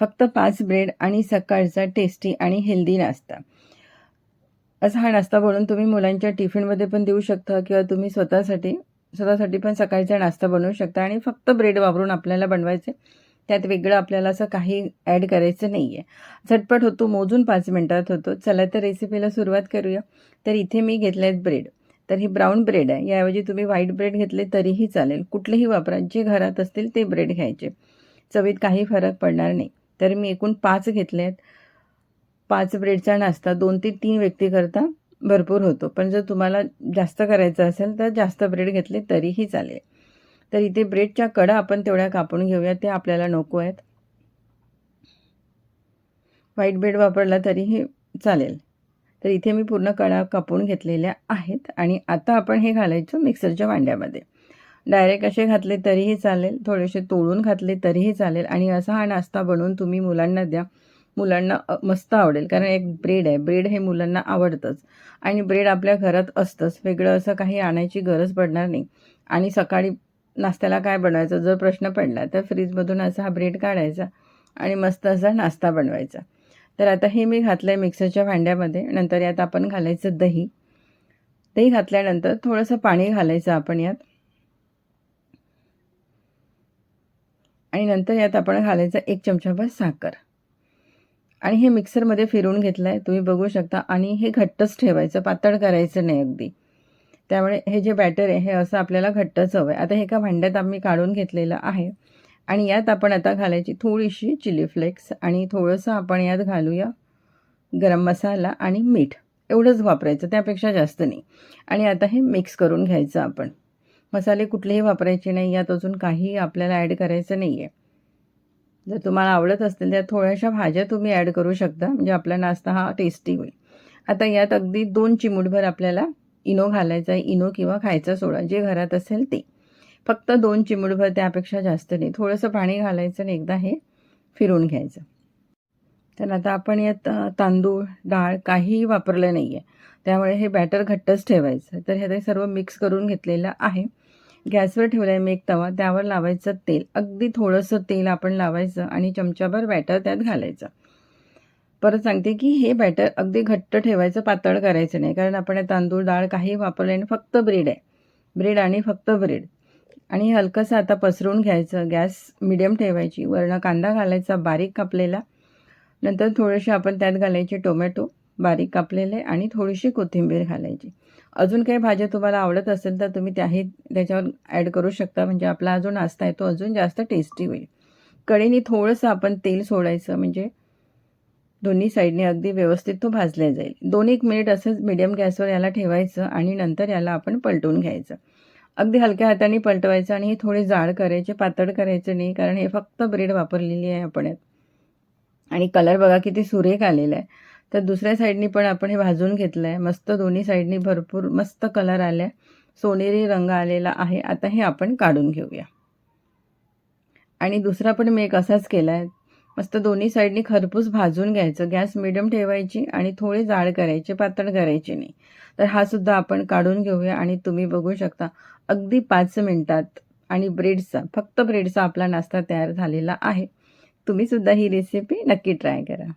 फक्त पाच ब्रेड आणि सकाळचा टेस्टी आणि हेल्दी नाश्ता. असा हा नाश्ता बनवून तुम्ही मुलांच्या टिफिनमध्ये पण देऊ शकता किंवा तुम्ही स्वतःसाठी स्वतःसाठी पण सकाळचा नाश्ता बनवू शकता आणि फक्त ब्रेड वापरून आपल्याला बनवायचे त्यात वेगळं आपल्याला असं काही ॲड करायचं नाही आहे झटपट होतो मोजून पाच मिनटात होतो. चला तर रेसिपीला सुरुवात करूया. तर इथे मी घेतले आहेत ब्रेड तर ही ब्राऊन ब्रेड आहे. याऐवजी तुम्ही व्हाईट ब्रेड घेतले तरीही चालेल. कुठलेही वापरा. जे घरात असतील ते ब्रेड घ्यायचे. चवीत काही फरक पडणार नाही. तर मी एकूण पाच घेतले आहेत पाच ब्रेडचा नाश्ता दोन ते तीन व्यक्तीकरता भरपूर होतो. पण जर तुम्हाला जास्त करायचं असेल तर जास्त ब्रेड घेतले तरीही चालेल. तर इथे ब्रेडच्या कडा आपण तेवढ्या कापून घेऊया. ते आपल्याला नको आहेत. व्हाईट ब्रेड वापरला तरीही चालेल. तर इथे मी पूर्ण कडा कापून घेतलेल्या आहेत. आणि आता आपण हे घालायचं मिक्सरच्या भांड्यामध्ये. डायरेक्ट असे घातले तरीही चालेल थोडेसे तोडून घातले तरीही चालेल आणि असा हा नाश्ता बनवून तुम्ही मुलांना द्या. मुलांना मस्त आवडेल कारण एक ब्रेड आहे. ब्रेड हे मुलांना आवडतंच. आणि ब्रेड आपल्या घरात असतंच. वेगळं असं काही आणायची गरज पडणार नाही. आणि सकाळी नाश्त्याला काय बनवायचं? जर प्रश्न पडला तर फ्रीजमधून असा हा ब्रेड काढायचा आणि मस्त असा नाश्ता बनवायचा. तर आता हे मी घातलं आहे मिक्सरच्या भांड्यामध्ये. नंतर यात आपण घालायचं दही. दही घातल्यानंतर थोडंसं पाणी घालायचं आपण यात. आणि नंतर यात आपण घालायचं एक चमचाभर साखर. आणि हे मिक्सरमध्ये फिरवून घेतलं आहे तुम्ही बघू शकता. आणि हे घट्टच ठेवायचं पातळ करायचं नाही अगदी. त्यामुळे हे जे बॅटर आहे हे असं आपल्याला घट्टच हवं आहे आता हे एका भांड्यात आम्ही काढून घेतलेलं आहे. आणि यात आपण आता घालायची थोडीशी चिली फ्लेक्स आणि थोडंसं आपण यात घालूया गरम मसाला आणि मीठ. एवढंच वापरायचं त्यापेक्षा जास्त नाही. आणि आता हे मिक्स करून घ्यायचं आपण. मसाले कुठलेही वापरायचे नाही यात अजून काही आपल्याला ॲड करायचं नाही आहे जर तुम्हाला आवडत असतील तर थोड्याशा भाज्या तुम्ही ॲड करू शकता म्हणजे आपला नाश्ता हा टेस्टी होईल. आता यात अगदी दोन चिमूटभर आपल्याला इनो घालायचा आहे इनो किंवा खायचा सोडा जे घरात असेल ते. फक्त दोन चिमूटभर त्यापेक्षा जास्त नाही थोडंसं पाणी घालायचं आणि एकदा हे फिरून घ्यायचं. तर आता आपण यात तांदूळ डाळ काहीही वापरलं नाही आहे त्यामुळे हे बॅटर घट्टच ठेवायचं. तर हे सर्व मिक्स करून घेतलेलं आहे. गॅसवर ठेवलं आहे मी एक तवा. त्यावर लावायचं तेल. अगदी थोडंसं तेल आपण लावायचं आणि चमचाभर बॅटर त्यात घालायचं. परत सांगते की हे बॅटर अगदी घट्ट ठेवायचं पातळ करायचं नाही. कारण आपण तांदूळ डाळ काही वापरले आणि फक्त ब्रेड आहे. ब्रेड आणि फक्त ब्रेड आणि हलकंसं आता पसरून घ्यायचं. गॅस मिडियम ठेवायची. वरनं कांदा घालायचा बारीक कापलेला. नंतर थोडेसे आपण त्यात घालायचे टोमॅटो बारीक कापलेले आणि थोडीशी कोथिंबीर घालायची. अजून काही भाज्या तुम्हाला आवडत असेल तर तुम्ही त्याही त्याच्यावर ॲड करू शकता म्हणजे आपला अजून नाश्ता आहे तो अजून जास्त टेस्टी होईल. कढीने थोडंसं आपण तेल सोडायचं म्हणजे दोन्ही साईडने अगदी व्यवस्थित तो भाजला जाईल. दोन एक मिनिट असंच मिडियम गॅसवर याला ठेवायचं आणि नंतर याला आपण पलटून घ्यायचं. अगदी हलक्या हाताने पलटवायचं आणि हे थोडे जाड करायचे पातळ करायचं नाही कारण हे फक्त ब्रेड वापरलेली आहे आपण यात. आणि कलर बघा किती सुरेख आलेला आहे तर दुसऱ्या साईडनी पण आपण हे भाजून घेतलं आहे मस्त दोन्ही साईडनी भरपूर मस्त कलर आल्या. सोनेरी रंग आलेला आहे. आता हे आपण काढून घेऊया. आणि दुसरा पण मी एक असाच केला आहे मस्त दोन्ही साईडनी खरपूस भाजून घ्यायचं. गॅस मिडियम ठेवायची आणि थोडे जाड करायचे पातळ करायचे नाही. तर हा सुद्धा आपण काढून घेऊया आणि तुम्ही बघू शकता. अगदी पाच मिनटात आणि ब्रेडचा फक्त ब्रेडचा आपला नाश्ता तयार झालेला आहे. तुम्ही सुद्धा ही रेसिपी नक्की ट्राय करा.